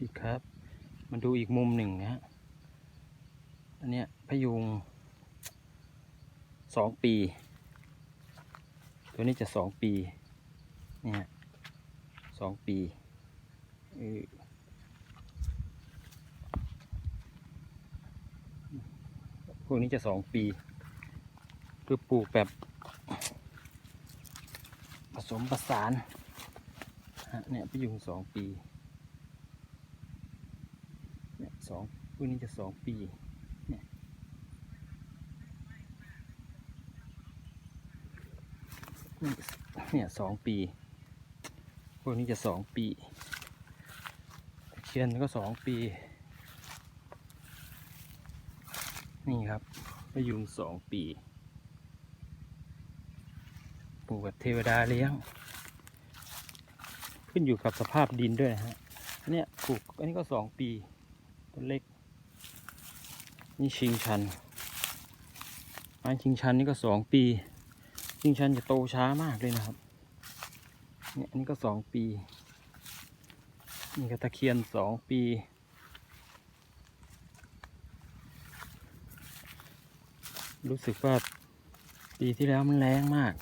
ดีครับ มาดูอีกมุมหนึ่งนะฮะ อันเนี้ยพยุงสองปี ตัวนี้จะสองปี เนี่ยสองปีพวกนี้จะสองปี คือปลูกแบบผสมประสานเนี่ยพยุงสองปี เนี่ย สองพวกนี้จะสองปีเนี่ยเนี่ยสองปีพวกนี้จะสองปีเคียนก็สองปี นี่ครับพยุงสองปีปลูกแบบเทวดาเลี้ยง ขึ้นอยู่กับสภาพดินด้วยนะฮะอันเนี้ยปลูกอันนี้ก็สองปี ต้นเล็ก นี่ชิงชันไม้ชิงชันนี่ก็สองปี ชิงชันจะโตช้ามากเลยนะครับเนี่ยอันนี้ก็สองปี นี่ก็ตะเคียนสองปี รู้สึกว่าปีที่แล้วมันแรงมาก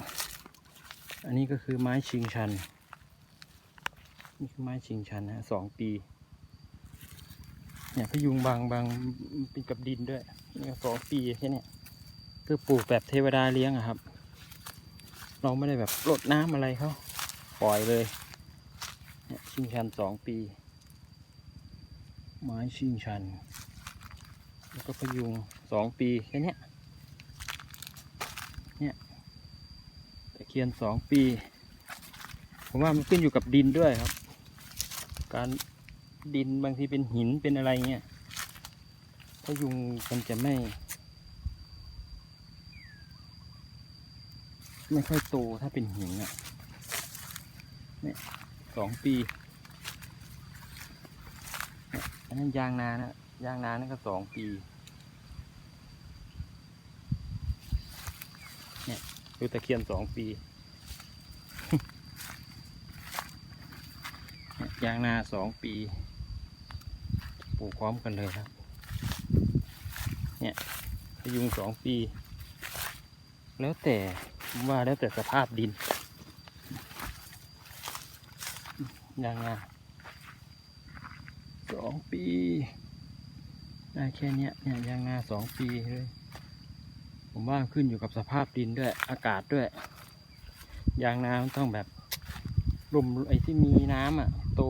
อันนี้ก็คือไม้ชิงชัน นี่คือไม้ชิงชันนะสองปี เนี่ยพยุงบางบางเป็นกับดินด้วยนี่ก็สองปีแค่เนี้ยคือปลูกแบบเทวดาเลี้ยงอะครับ เราไม่ได้แบบรดน้ำอะไรเขาปล่อยเลยเนี่ยชิงชันสองปี ไม้ชิงชัน แล้วก็พยุงสองปีแค่เนี้ยเนี่ยตะเคียนสองปี ผมว่ามันขึ้นอยู่กับดินด้วยครับ การ ดินบางทีเป็นหินเป็นอะไรเงี้ยพยุงมันจะไม่ ไม่ค่อยโตถ้าเป็นหินอะเนี่ยสองปีอันนั้นยางนานะยางนานั่นก็สองปี เนี่ยดูตะเคียนสองปียางนาสองปี ปลูกพร้อมกันเลยครับ เนี่ยพยุงสองปี แล้วแต่ว่าแล้วแต่สภาพดินยางนาสองปีได้แค่เนี้ยเนี่ยยางนาสองปีเลยผมว่าขึ้นอยู่กับสภาพดินด้วยอากาศด้วย ยางนามันต้องแบบลมไอ้ที่มีน้ำอะ โต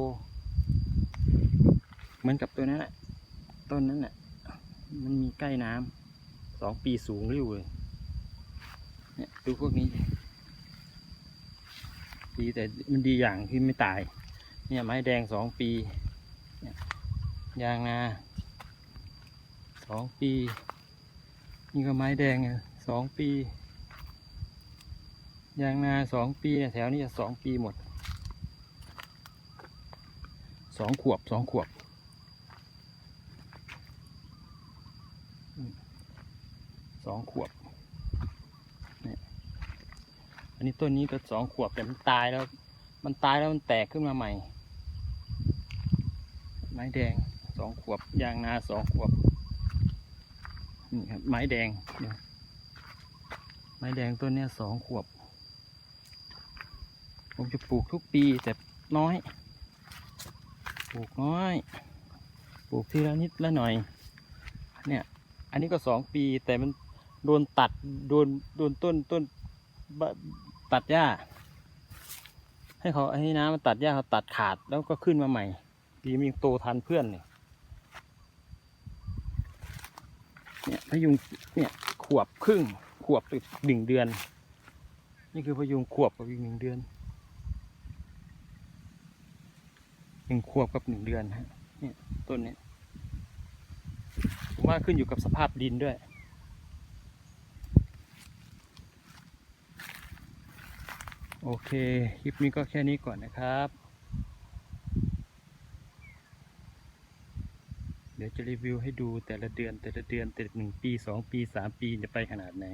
เหมือนกับตัวนั้นแหละต้นนั้นแหละมันมีใกล้น้ำสองปีสูงริ้วเลยเนี่ยดูพวกนี้ ดีแต่มันดีอย่างที่ไม่ตาย เนี่ยไม้แดงสองปียางนาสองปี นี่ก็ไม้แดงอะสองปี ยางนาสองปีแถวนี้จะสองปีหมดสองขวบสองขวบอืม สองขวบนี่อันนี้ต้นนี้ก็สองขวบแต่มันตายแล้ว มันตายแล้วมันแตกขึ้นมาใหม่ ไม้แดงสองขวบยางนาสองขวบนี่ครับไม้แดงไม้แดงต้นนี้สองขวบ ผมจะปลูกทุกปีแต่น้อย ปลูกน้อย ปลูกทีละนิดละหน่อย เนี่ย อันนี้ก็สองปีแต่มัน โดนตัดโดนโดนต้นต้นตัดหญ้า ให้เขาให้น้ำมันตัดหญ้าเขาตัดขาดแล้วก็ขึ้นมาใหม่ปีมันยังโตทันเพื่อนเนี่ยเนี่ยพยุงเนี่ยขวบครึ่งขวบอีกหนึ่งเดือน นี่คือพยุงขวบกับอีกหนึ่งเดือนหนึ่งขวบกับหนึ่งเดือนฮะเนี่ยต้นเนี้ยผมว่าขึ้นอยู่กับสภาพดินด้วย โอเค คลิปนี้ก็แค่นี้ก่อนนะครับ เดี๋ยวจะรีวิวให้ดูแต่ละเดือนแต่ละเดือนแต่ละหนึ่งปีสองปีสามปีจะไปขนาดไหน